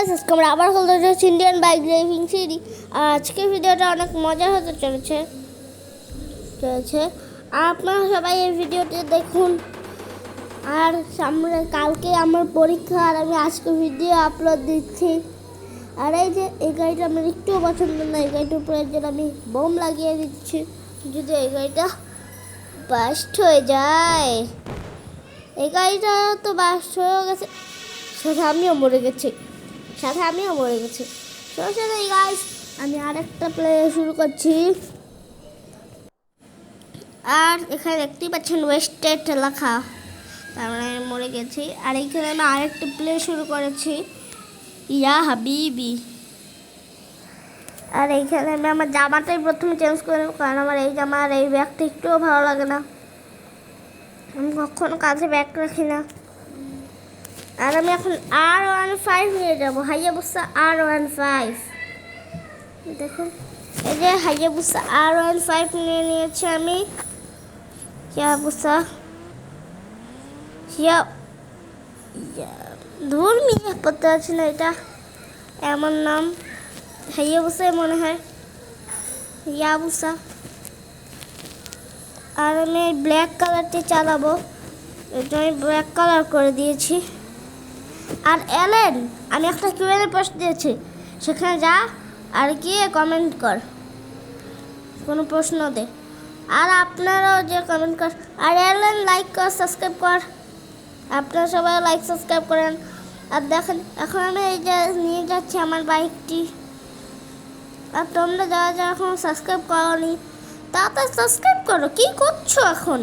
আমরা আবার বলতে যাচ্ছি ইন্ডিয়ান বাইক ড্রাইভিং সিরি আর আজকের ভিডিওটা অনেক মজার হতে চলেছে। চলেছে। আপনারা সবাই এই ভিডিওটি দেখুন। আর সামনে কালকে আমার পরীক্ষা, আর আমি আজকে ভিডিও আপলোড দিচ্ছি। আর এই যে, এই গাড়িটা আমার একটুও পছন্দ না, এই গাড়িটার উপরে জন্য আমি বোম লাগিয়ে দিচ্ছি। যদি এই গাড়িটা বাস্ট হয়ে যায়। এই গাড়িটা তো বাস্ট হয়ে গেছে সাথে আমিও মরে গেছি। সাথে আমিও মরে গেছি। সমস্যা নেই গাইস আমি আরেকটা প্লে শুরু করছি। আর এখানে দেখতেই পাচ্ছেন ওয়েস্টেড লেখা। তার মানে আমি মরে গেছি। আর এইখানে আমি আরেকটা প্লে শুরু করেছি। ইয়া হাবিবি। আর এইখানে আমি আমার জামাটাই প্রথমে চেঞ্জ করে কারণ আমার এই জামা আর এই ব্যাগটা একটুও ভালো লাগে না। আমি কখনো কাছে ব্যাগ রাখি না। আর আমি এখন আর ওয়ান ফাইভ নিয়ে যাব হাইয়া বুসা আর ওয়ান ফাইভ দেখুন, এই যে হাইয়া বুসা আর ওয়ান ফাইভ নিয়ে নিয়েছি আমি। ইয়া বুসা ইয়া, ধুর মিয়া, পড়তে আছে না এটা। এমন নাম হাইয়া বুসাই মনে হয়। ইয়া বুসা আর আমি ব্ল্যাক কালারটি চালাবো। এটা আমি ব্ল্যাক কালার করে দিয়েছি। আর এলেন, আমি একটা কিউএনএ পোস্ট দিয়েছি। সেখানে যা আর গিয়ে কমেন্ট কর। কোনো প্রশ্ন দে। আর আপনারাও যে কমেন্ট কর। আর এলেন লাইক কর সাবস্ক্রাইব কর। আপনারা সবাই লাইক সাবস্ক্রাইব করেন। আর দেখেন, এখন আমি এই যে নিয়ে যাচ্ছি আমার বাইকটি আর তোমরা যারা যারা এখন সাবস্ক্রাইব করনি, তাড়াতাড়ি সাবস্ক্রাইব করো। কি করছ এখন?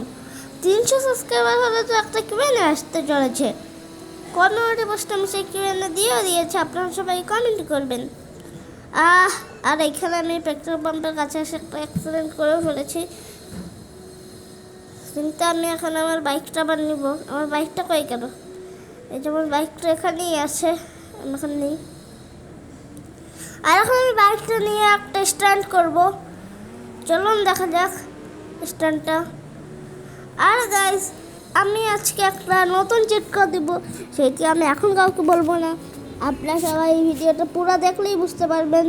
তিনশো সাবস্ক্রাইবার হলে তো একটা কিউএনএ আসতে চলেছে। পোস্ট আমি সেই কিউএনএ দিয়েও দিয়েছি, আপনারা সবাই কমেন্ট করবেন। আহ, আর এখানে আমি পেট্রোল পাম্পের কাছে এসে একটা অ্যাক্সিডেন্ট করেও ফেলেছি। কিন্তু আমি এখন আমার বাইকটা আবার নিব। আমার বাইকটা কই কেন এই যে আমার বাইকটা এখানেই আছে এখন নেই। আর এখন আমি বাইকটা নিয়ে একটা স্ট্যান্ড করব। চলুন দেখা যাক স্ট্যান্ডটা আর গাইস আমি আজকে একটা নতুন চিটকা দিব সেটি আমি এখন কাউকে বলব না? আপনারা সবাই এই ভিডিওটা পুরো দেখলেই বুঝতে পারবেন।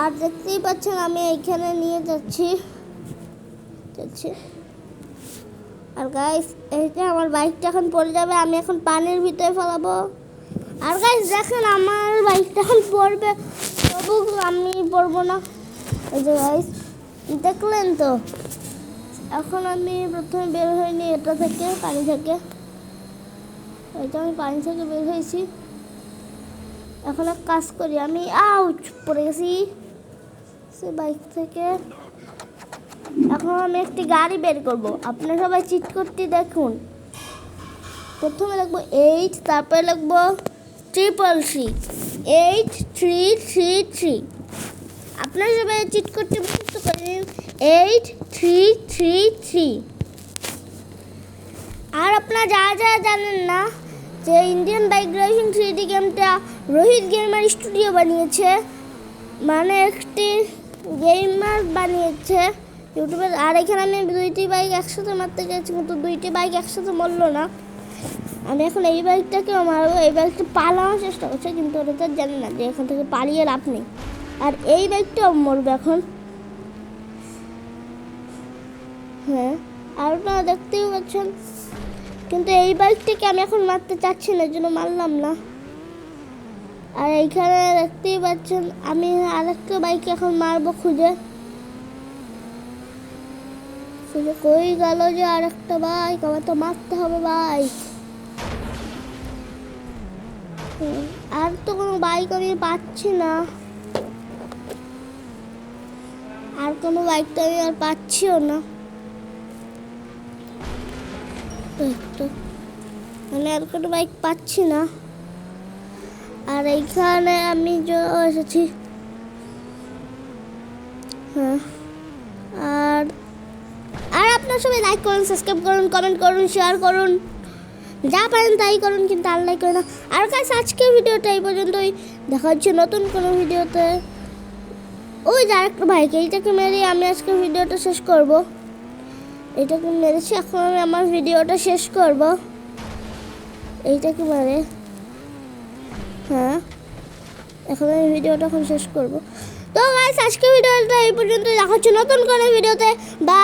আর দেখতেই পাচ্ছেন আমি এইখানে নিয়ে যাচ্ছি। যাচ্ছি। আর গাইস এইটা আমার বাইকটা এখন পড়ে যাবে, আমি এখন পানির ভিতরে ফেলাবো। আর গাইস দেখেন আমার বাইকটা এখন পড়বে, তবু আমি পড়ব না। এই যে গাইস দেখলেন তো? এখন আমি প্রথমে বের হইনি, এটা থেকে, পানি থেকে। এটা আমি পানি থেকে বের হয়েছি। এখন এক কাজ করি, আমি, আউচ, পড়ে গেছি। সে বাইক থেকে। এখন আমি একটি গাড়ি বের করব। আপনারা সবাই চিট করতে দেখুন। প্রথমে লাগবো এইট তারপরে লাগবো triple three eight three three three আপনারা সবাই চিট করতে মুক্ত করে এইট থ্রি থ্রি থ্রি আর আপনারা যা যা জানেন না যে Indian bike driving three D গেমটা রোহিত গেমার স্টুডিও বানিয়েছে মানে একটি গেমার বানিয়েছে ইউটিউবে আর এখানে আমি দুইটি বাইক একসাথে মারতে গেছি, কিন্তু দুইটি বাইক একসাথে মরলো না। আমি এখন এই বাইকটাকেও মারবো, এই বাইকটা পালানোর চেষ্টা করছে, কিন্তু ওটা তো জানি না যে এখান থেকে পালিয়ে লাভ নেই। আর এই বাইকটাও মরবে এখন। হ্যাঁ আর আপনারা দেখতেই পাচ্ছেন। কিন্তু এই বাইকটাকে আমি এখন মারতে চাচ্ছি না জন্য মারলাম না। আর এইখানে দেখতেই পাচ্ছেন, আমি আরেকটা বাইক এখন মারবো খুঁজে। খুঁজে কই গেল যে আরেকটা বাইক আমার তো মারতে হবে বাইক আর তো কোনো বাইক আমি পাচ্ছি না। আর কোনো বাইক তো আমি আর পাচ্ছিও না। তো মানে আর কোনো বাইক পাচ্ছি না। আর এইখানে আমি এসেছি। হ্যাঁ। আর আর আপনার সবাই লাইক করুন সাবস্ক্রাইব করুন কমেন্ট করুন শেয়ার করুন। যা পারেন তাই করুন, কিন্তু আর লাইক করে না। আর কাজ আজকের ভিডিওটা এই পর্যন্তই। দেখা হচ্ছে নতুন কোনো ভিডিওতে। ওই যে আরেকটা ভাইকে এইটাকে মেরে আমি আজকের ভিডিওটা শেষ করব। এটাকে মেরেছি? এখন আমি আমার ভিডিওটা শেষ করব। এইটাকে মারে? হ্যাঁ। এখন আমি ভিডিওটা এখন শেষ করব। তো গাইস আজকে ভিডিওটা এই পর্যন্ত দেখাচ্ছি নতুন করে ভিডিওতে। বা